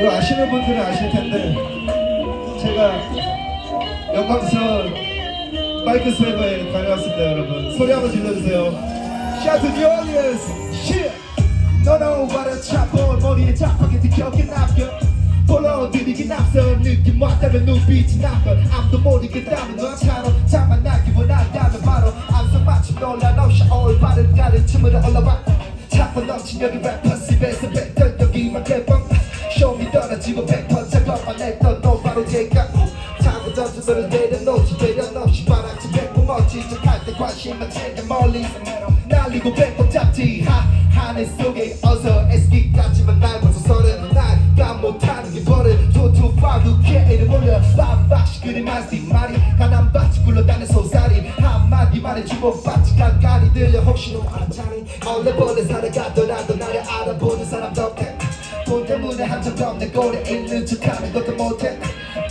이거 아시는 분들은 아실 텐데 제가 영광스러운 마이크 스웨버에 다녀왔습니다 여러분. 소리 한번 질러주세요. Shout to the audience Shit. 너는 오바를 차고 머리에 잡하게 기억에 남겨 불러들이긴 앞서 느낌 왔다면 눈빛이 나빠. 아무도 모르겠다면 너처럼 자만나기 원한다면 바로 암석 마침 놀라 너시 올바른 가르침으로 올라와. 차고 넘친 여기 래퍼 집에서 뱉던 했던 너 바로 얘가 타고 던져 너를 내려놓지 내려놓지 바람치 백퍼 멋진 척할 때 관심만 챙겨 멀리 날리고 백퍼 잡지 하 하늘 속에 어서 애쓰기까지만 날 벌써 서른 날까 못하는 게 버릇 투투파도 개를 몰려 빰박시 그림 한스틱 말이 가난바치 굴러다니는 소살이 한마디 말에 주목받지 간간히 들려 혹시 너 알았자니 얼레벌레 살아가더라도 나를 알아보는 사람 덕해 돈 때문에 한참 없는 꼴에 있는 척하는 것도 못해.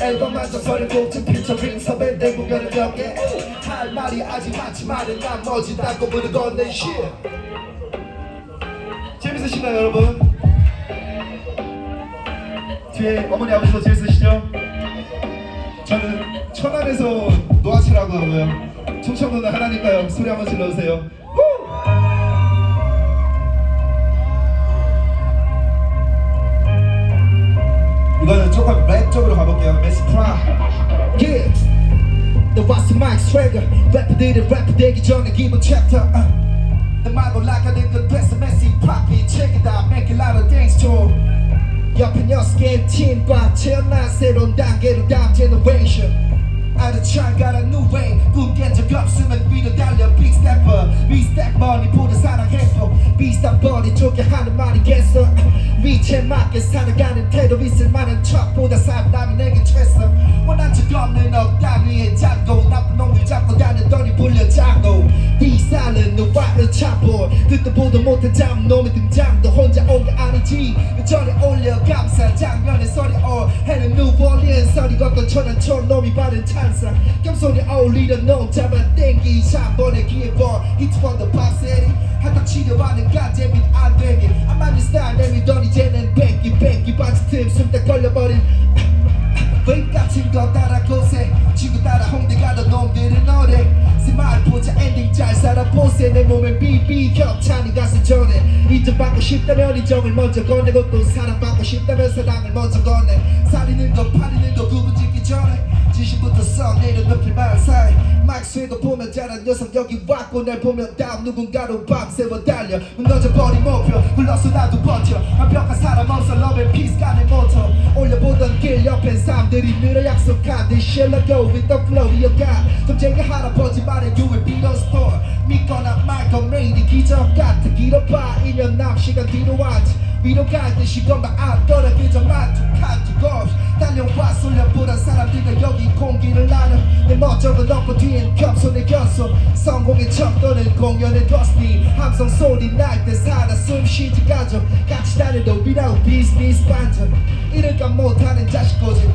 앨범 한장 버리고 좀 피처링 섭외 내 공연을 몇개 할 말이 아직 많지만은 나머지다고 부르고 내 shit. 재밌으신가요 여러분? 뒤에 어머니 아버지도 재밌으시죠? 저는 천안에서 노아치라고 하고요. 충청도는 하나니까요 소리 한번 질러주세요 이거는 조금 랩 쪽으로 가볼게요 메시 프라 yeah. 너 왔어 마이크 스웨거 래퍼들이 래퍼 되기 전에 기본 챕터 uh. 내 말고 나가는 건 됐어 메시 파피 check it out make a lot of things to 옆에 여섯 개의 팀과 태어난 새로운 단계로 다음 generation. 아주 잘 가라 new way 꿈깬 적 없으면 위로 달려 big stepper. Big step 머니보다 사랑했어 비슷한 버리 쪽에 하는 말이겠어. 위치에 맞게 살아가는 태도 있을 만한 척보다 사람이 내게 최서 원한 적 없는 억단위의 장고 나쁜 놈들 잡고 다녔더니 불려자고. 비싸는 너와를 차보 듣도 보도 못한 잡놈의 등장도 혼자 온 게 아니지. 전에 올려 감사 장면의 소리 소리 걷던 천한 촌놈이 바른 찬사. 겸손히 어울리던 놈 잡아 땡기. 3번의 기회 번 히트 원더 팝세리. 한탕 치료하는 간제 및안 되게 I'm on your style 내미던 이제는 뺏기 뺏기. 반지 틈 숨다 걸려버린 웨이 같은 거 따라 고세. 지구 따라 홍대 가던 놈들은 잘 살아보세 내 몸엔 비비 격찬이 갔을 전에 인정받고 싶다면 인정을 먼저 건네고 또 사랑받고 싶다면 사랑을 먼저 건네. 살리는 거 팔리는 거 구분짓기 전에 지시부터 써 내려놓길 말 사이. 쇠고 보면 잘한 녀석 여기 왔고 날 보면 다음 누군가로 밤새워 달려. 무너져버린 목표 불러서 나도 버텨. 완벽한 사람 없어 love and peace 간의 모토. 올려보던 길 옆엔 사람들이 늘어 약속한 This shit let go with the flow? 이어가. 점쟁이 할아버지 말해 you will be the store 믿거나 말거 매일이 기적 같아 길어봐 1년 남 시간 뒤로 왔지. 위로 갈 듯이 건가 안떠라 그저 만족한 적 없이. 달려와 쏠려보던 사람들과 여기 공기를 나눠 내 멋쩍은 없고 뒤엔 겸손의 견소. 성공의 척도는 공연의 드스니 함성 소리 날 때 살아 숨 쉬지 가져 같이 다녀도 without business 반전. 이럴까 못하는 자식 거제